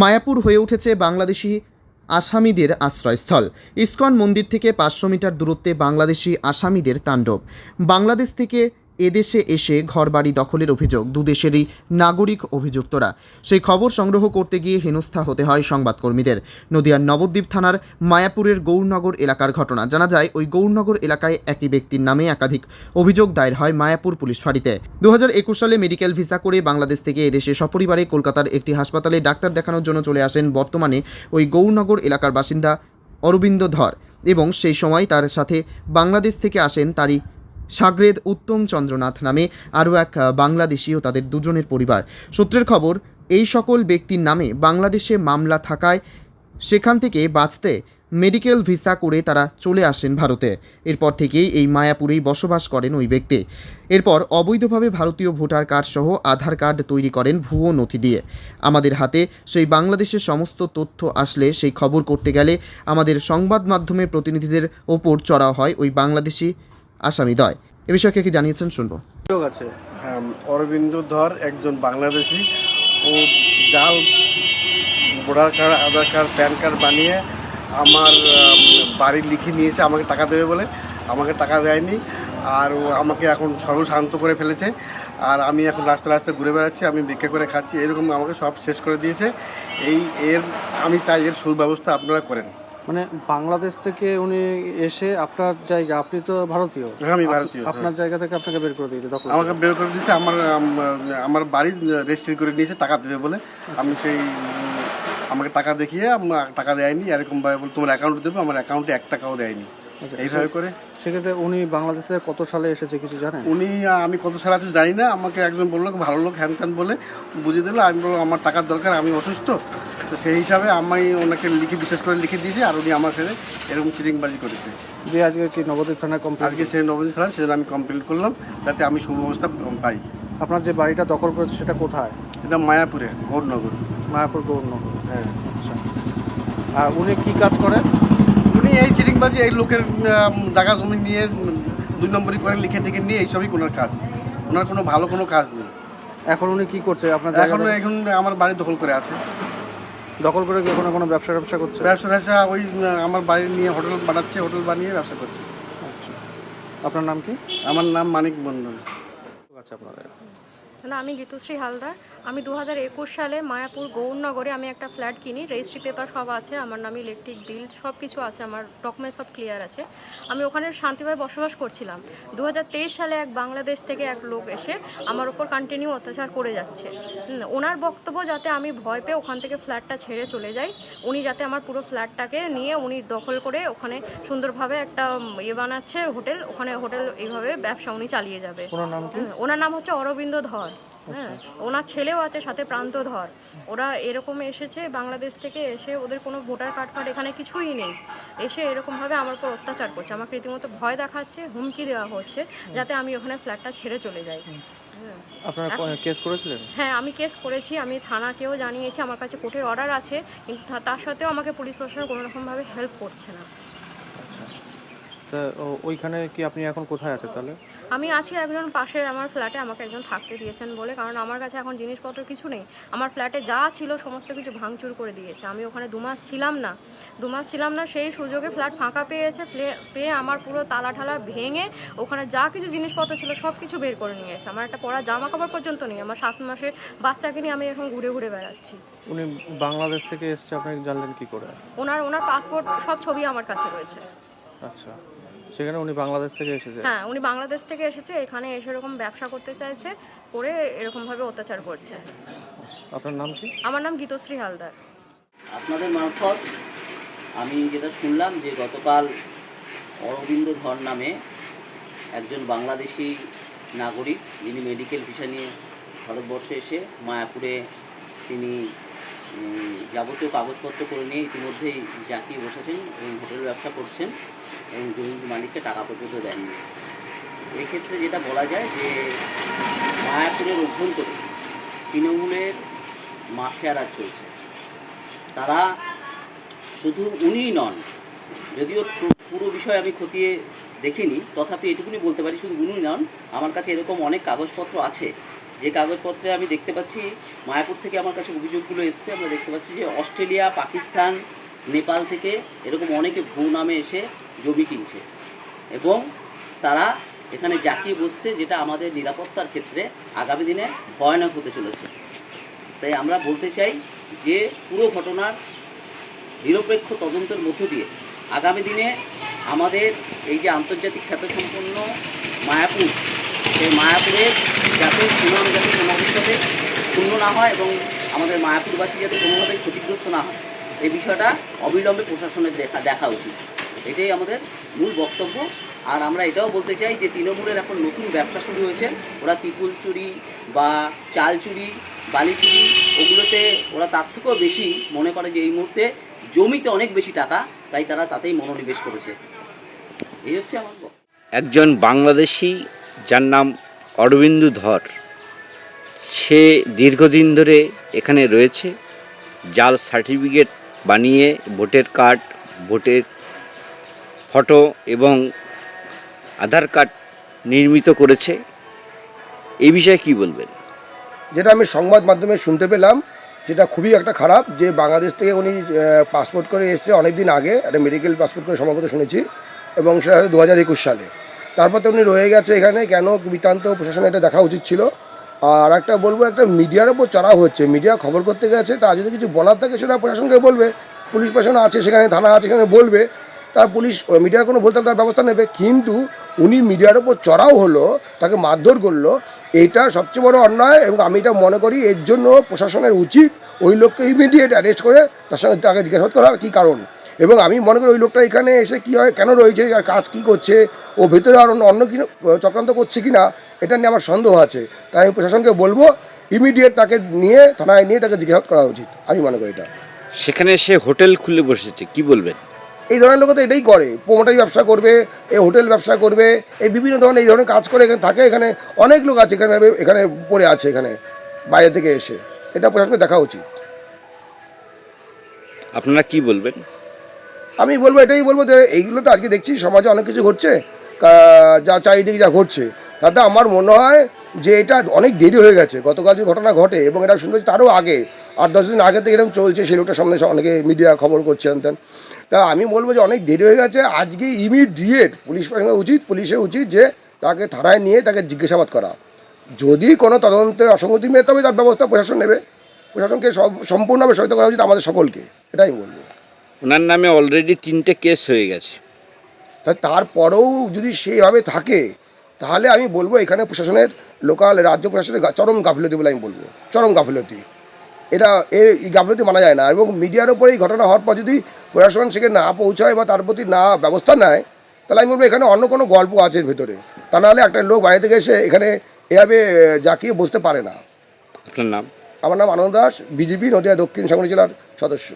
মায়াপুর হয়ে উঠেছে বাংলাদেশি আসামিদের আশ্রয়স্থল। ইস্কন মন্দির থেকে পাঁচশো মিটার দূরত্বে বাংলাদেশি আসামিদের তাণ্ডব। বাংলাদেশ থেকে এদেশে এসে ঘরবাড়ি দখলের অভিযোগ দুদেশেরই নাগরিক অভিযুক্তরা। সেই খবর সংগ্রহ করতে গিয়ে হেনস্থা হতে হয় সংবাদকর্মীদের। নদিয়ার নবদ্বীপ থানার মায়াপুরের গৌরনগর এলাকার ঘটনা। জানা যায়, ওই গৌরনগর এলাকায় একই ব্যক্তির নামে একাধিক অভিযোগ দায়ের হয় মায়াপুর পুলিশ ফাঁড়িতে। দু হাজার একুশ সালে মেডিকেল ভিসা করে বাংলাদেশ থেকে এদেশে সপরিবারে কলকাতার একটি হাসপাতালে ডাক্তার দেখানোর জন্য চলে আসেন বর্তমানে ওই গৌরনগর এলাকার বাসিন্দা অরবিন্দ ধর এবং সেই সময় তার সাথে বাংলাদেশ থেকে আসেন তারই সাগরেদ উত্তম চন্দ্রনাথ নামে আরও এক বাংলাদেশি ও তাদের দুজনের পরিবার। সূত্রের খবর, এই সকল ব্যক্তির নামে বাংলাদেশে মামলা থাকায় সেখান থেকে বাঁচতে মেডিকেল ভিসা করে তারা চলে আসেন ভারতে। এরপর থেকেই এই মায়াপুরেই বসবাস করেন ওই ব্যক্তি। এরপর অবৈধভাবে ভারতীয় ভোটার কার্ড সহ আধার কার্ড তৈরি করেন ভুয়ো নথি দিয়ে। আমাদের হাতে সেই বাংলাদেশের সমস্ত তথ্য আসলে সেই খবর করতে গেলে আমাদের সংবাদ মাধ্যমের প্রতিনিধিদের ওপর চড়া হয় ওই বাংলাদেশি আসামিদ্বয় এ বিষয়ে কি জানিয়েছেন শুনব। অভিযোগ আছে। হ্যাঁ, অরবিন্দ ধর একজন বাংলাদেশি। ও জাল voter card Aadhaar card PAN card বানিয়ে আমার আম, বাড়ি লিখে নিয়েছে আমাকে টাকা দেবে বলে। আমাকে টাকা দেয়নি। আর ও আমাকে এখন সর্বশান্ত করে ফেলেছে। আর আমি এখন রাস্তা রাস্তায় ঘুরে বেড়াচ্ছি আমি ভিক্ষা করে খাচ্ছি এরকম আমাকে সব শেষ করে দিয়েছে। এই এর আমি চাই এর সুব্যবস্থা আপনারা করেন। মানে বাংলাদেশ থেকে উনি এসে আপনার জায়গা আপনি তো ভারতীয়। হ্যাঁ, আমি ভারতীয়, আপনার জায়গা থেকে আপনাকে বের করে দিয়েছে দখল আমাকে বের করে দিয়েছে আমার আমার বাড়ি রেজিস্ট্রি করে নিয়েছে টাকা দেবে বলে। আমি সেই আমাকে টাকা দেখিয়ে টাকা দেয়নি এরকম ভাবে বলে তোমার অ্যাকাউন্ট দেবে আমার অ্যাকাউন্টে এক টাকাও দেয়নি। আচ্ছা, এইভাবে করে? সেক্ষেত্রে উনি বাংলাদেশ কত সালে এসেছে কিছু জানেন? উনি আমি কত সাল আছে জানি না আমাকে একজন বলল ভালো লোক হ্যান ত্যান বলে বুঝিয়ে দিল। আমি বললাম আমার টাকার দরকার আমি অসুস্থ। তো সেই হিসাবে আমি ওনাকে লিখে বিশেষ করে লিখে দিয়েছি আর উনি আমার সাথে এরকম চিটিংবাজি করেছে। আজকে কি নবদ্বীপ কমপ্লেন আজকে সেই নবীন সালাম সেজন্য আমি কমপ্লেন করলাম যাতে আমি সুব্যবস্থা পাই। আপনার যে বাড়িটা দখল করেছে সেটা কোথায়? এটা মায়াপুরে গৌরনগর। মায়াপুর গৌরনগর। হ্যাঁ। আচ্ছা। আর উনি কি কাজ করেন? এই চিটিংবাজি এই লোকের জায়গা জমি নিয়ে দুই নম্বরই করে লিখে টিখে নিয়ে এইসবই ওনার কাজ। ওনার কোনো ভালো কোনো কাজ নেই। এখন উনি কি করছে? আপনার এখন এখন আমার বাড়ি দখল করে আছে। দখল করে কি কোনো কোনো ব্যবসা ব্যবসা করছে? ব্যবসা ব্যবসা ওই আমার বাড়ি নিয়ে হোটেল বানাচ্ছে হোটেল বানিয়ে ব্যবসা করছে। আচ্ছা। আপনার নাম কি? আমার নাম মানিক মন্ডল আচ্ছা আপনার না আমি গীতুশ্রী হালদার। আমি দু হাজার একুশ সালে মায়াপুর গৌরনগরে আমি একটা ফ্ল্যাট কিনি। রেজিস্ট্রি পেপার সব আছে আমার নামে ইলেকট্রিক বিল সব কিছু আছে আমার ডকুমেন্ট সব ক্লিয়ার আছে। আমি ওখানে শান্তিভাবে বসবাস করছিলাম। দু হাজার তেইশ সালে এক বাংলাদেশ থেকে এক লোক এসে আমার ওপর কন্টিনিউ অত্যাচার করে যাচ্ছে। ওনার বক্তব্য যাতে আমি ভয় পেয়ে ওখান থেকে ফ্ল্যাটটা ছেড়ে চলে যাই উনি যাতে আমার পুরো ফ্ল্যাটটাকে নিয়ে উনি দখল করে ওখানে সুন্দরভাবে একটা ইয়ে বানাচ্ছে হোটেল। ওখানে হোটেল এইভাবে ব্যবসা উনি চালিয়ে যাবে। ওনার নাম কি? ওনার নাম হচ্ছে অরবিন্দ ধর। হ্যাঁ ওনার ছেলেও আছে সাথে প্রান্ত ধর ওরা এরকম এসেছে বাংলাদেশ থেকে এসে ওদের কোনো ভোটার কার্ড ফার্ড এখানে কিছুই নেই। এসে এরকমভাবে আমার উপর অত্যাচার করছে। আমাকে রীতিমতো ভয় দেখাচ্ছে হুমকি দেওয়া হচ্ছে যাতে আমি ওখানে ফ্ল্যাটটা ছেড়ে চলে যাই। হ্যাঁ। কেস করেছিলেন? হ্যাঁ আমি কেস করেছি আমি থানাকেও জানিয়েছি আমার কাছে কোর্টের অর্ডার আছে কিন্তু তার সাথেও আমাকে পুলিশ প্রশাসন কোনো রকমভাবে হেল্প করছে না। আচ্ছা। তা ওইখানে কি আপনি এখন কোথায় আছেন তাহলে? আমি আছি একজন পাশে আমার ফ্ল্যাটে আমাকে একজন থাকতে দিয়েছেন বলে কারণ আমার কাছে এখন জিনিসপত্র কিছু নেই। আমার ফ্ল্যাটে যা ছিল সমস্ত কিছু ভাঙচুর করে দিয়েছে। আমি ওখানে দু মাস ছিলাম না। দু মাস ছিলাম না সেই সুযোগে ফ্ল্যাট ফাঁকা পেয়েছে পেয়ে আমার পুরো তালা ঠালা ভেঙে ওখানে যা কিছু জিনিসপত্র ছিল সব কিছু বের করে নিয়েছে। আমার একটা পরা জামা কাপড় পর্যন্ত নেই আমার সাত মাসের বাচ্চাকে নিয়ে আমি এখন ঘুরে ঘুরে বেড়াচ্ছি। উনি বাংলাদেশ থেকে এসছে আপনি জানলেন কি করে? ওনার ওনার পাসপোর্ট সব ছবি আমার কাছে রয়েছে। আচ্ছা। সেখানে উনি বাংলাদেশ থেকে এসেছে? হ্যাঁ উনি বাংলাদেশ থেকে এসেছে এখানে এসে এরকম ব্যবসা করতে চাইছে করে এরকমভাবে অত্যাচার করছে। আপনার নাম কি? আমার নাম গীতশ্রী হালদার। আপনাদের মারফত আমি যেটা শুনলাম যে গতকাল অরবিন্দ ধর নামে একজন বাংলাদেশি নাগরিক যিনি মেডিকেল ভিসা নিয়ে ভারতবর্ষে এসে মায়াপুরে তিনি যাবতীয় কাগজপত্র করে নিয়ে ইতিমধ্যেই জাঁকিয়ে বসেছেন এবং হোটেল ব্যবসা করছেন। এবং জমির মালিককে টাকা পর্যন্ত দেননি। এক্ষেত্রে যেটা বলা যায় যে, মায়াপুরের অভ্যন্তরে তৃণমূলের মাফিয়া রাজ চলছে। তারা শুধু উনিই নন, যদিও পুরো বিষয় আমি খতিয়ে দেখিনি, তথাপি এটুকুনি বলতে পারি, শুধু উনি নন, আমার কাছে এরকম অনেক কাগজপত্র আছে। যে কাগজপত্রে আমি দেখতে পাচ্ছি, মায়াপুর থেকে আমার কাছে অভিযোগগুলো এসছে, আমরা দেখতে পাচ্ছি যে অস্ট্রেলিয়া, পাকিস্তান নেপাল থেকে এরকম অনেকে ভূ নামে এসে জমি কিনছে। এবং তারা এখানে জাকিয়ে বসছে যেটা আমাদের নিরাপত্তার ক্ষেত্রে আগামী দিনে ভয়ানক হতে চলেছে। তাই আমরা বলতে চাই যে পুরো ঘটনার নিরপেক্ষ তদন্তের মধ্য দিয়ে আগামী দিনে আমাদের এই যে আন্তর্জাতিক খ্যাতসম্পন্ন মায়াপুর, সেই মায়াপুরের যাতে সুনাম যাতে কোনো অবস্থাতে ক্ষুণ্ণ না হয় এবং আমাদের মায়াপুরবাসী যাতে কোনোভাবে ক্ষতিগ্রস্ত না হয়। এই বিষয়টা অবিলম্বে প্রশাসনের দেখা দেখা উচিত। এটাই আমাদের মূল বক্তব্য। আর আমরা এটাও বলতে চাই যে, তৃণমূলের এখন নতুন ব্যবসা শুরু হয়েছে। ওরা ত্রিপুল চুরি বা চাল চুরি, বালি চুরি, ওগুলোতে ওরা তার থেকেও বেশি মনে করে যে, এই মুহূর্তে জমিতে অনেক বেশি টাকা, তাই তারা তাতেই মনোনিবেশ করেছে। এই হচ্ছে আমার একজন বাংলাদেশি যার নাম অরবিন্দু ধর, সে দীর্ঘদিন ধরে এখানে রয়েছে। জাল সার্টিফিকেট বানিয়ে ভোটের কার্ড, ভোটের ফটো এবং আধার কার্ড নির্মিত করেছে। এই বিষয়ে কি বলবেন? যেটা আমি সংবাদ মাধ্যমে শুনতে পেলাম, যেটা খুবই একটা খারাপ যে বাংলাদেশ থেকে উনি পাসপোর্ট করে এসছে অনেক দিন আগে, একটা মেডিকেল পাসপোর্ট করে সম্ভবত শুনেছি, এবং সেটা দু হাজার একুশ সালে। তারপর তো উনি রয়ে গেছে এখানে, কেন বৃত্তান্ত প্রশাসনে এটা দেখা উচিত ছিল? আর একটা বলব, একটা মিডিয়ার ওপর চড়াও হচ্ছে। মিডিয়া খবর করতে গেছে তা যদি কিছু বলার থাকে সেটা প্রশাসনকে বলবে। পুলিশ প্রশাসন আছে সেখানে, থানা আছে সেখানে বলবে। তার পুলিশ মিডিয়ার কোনো বলতে তার ব্যবস্থা নেবে। কিন্তু উনি মিডিয়ার ওপর চড়াও হলো, তাকে মারধর করল, এটা সবচেয়ে বড় অন্যায় এবং আমি এটা মনে করি এর জন্য প্রশাসনের উচিত ওই লোককে ইমিডিয়েট অ্যারেস্ট করে তার সঙ্গে তাকে জিজ্ঞাসা করা কী কারণ। এবং আমি মনে করি ওই লোকটা এখানে এসে কী হয়, কেন রয়েছে, কাজ কী করছে, ও ভেতরে আর অন্য অন্য কি চক্রান্ত করছে কি না এটা নিয়ে আমার সন্দেহ আছে। তাই আমি প্রশাসনকে বলব ইমিডিয়েট তাকে নিয়ে থানায় নিয়ে তাকে জিজ্ঞাসা করা উচিত। আমি মনে করি এটা। সেখানে সে হোটেল খুলে বসেছে কি বলবেন? এই ধরনের লোক তো এটাই করে। প্রোমোটারি ব্যবসা করবে এই হোটেল ব্যবসা করবে এই বিভিন্ন ধরনের এই ধরনের কাজ করে এখানে থাকে। এখানে অনেক লোক আছে এখানে এখানে পড়ে আছে এখানে বাইরে থেকে এসে। এটা প্রশাসনকে দেখা উচিত। আপনারা কি বলবেন? আমি বলব এটাই বলব যে এইগুলো তো আজকে দেখছি সমাজে অনেক কিছু ঘটছে। যা চারিদিকে যা ঘটছে। তাতে আমার মনে হয় যে এটা অনেক দেরি হয়ে গেছে। গতকাল যে ঘটনা ঘটে এবং এটা শুনতে তারও আগে আট দশ দিন আগে থেকে এরকম চলছে সেই লোকটার সামনে অনেকে মিডিয়া খবর করছে তেন তা আমি বলব যে অনেক দেরি হয়ে গেছে আজকে ইমিডিয়েট পুলিশ প্রশাসনের উচিত পুলিশের উচিত যে তাকে থানায় নিয়ে তাকে জিজ্ঞাসাবাদ করা। যদি কোনো তদন্তে অসঙ্গতি মেয়ে তবে তার ব্যবস্থা প্রশাসন নেবে। প্রশাসনকে সব সম্পূর্ণভাবে সহায়তা করা উচিত আমাদের সকলকে। এটাই আমি বলব। ওনার নামে অলরেডি তিনটে কেস হয়ে গেছে। তারপরেও যদি সেইভাবে থাকে তাহলে আমি বলব এখানে প্রশাসনের লোকাল রাজ্য প্রশাসনের চরম গাফিলতি বলে আমি বলব। চরম গাফিলতি। এটা এর এই গাফিলতি মানা যায় না। এবং মিডিয়ার ওপরে এই ঘটনা হওয়ার পর যদি প্রশাসন সেখানে না পৌঁছায় বা তার প্রতি না ব্যবস্থা নেয় তাহলে আমি বলব এখানে অন্য কোনো গল্প আছে এর ভেতরে। তা নাহলে একটা লোক বাইরে থেকে এসে এখানে এভাবে জাকিয়ে বসতে পারে না। আপনার নাম? আমার নাম আনন্দ দাস বিজেপি নদিয়া দক্ষিণ সাগর জেলার সদস্য।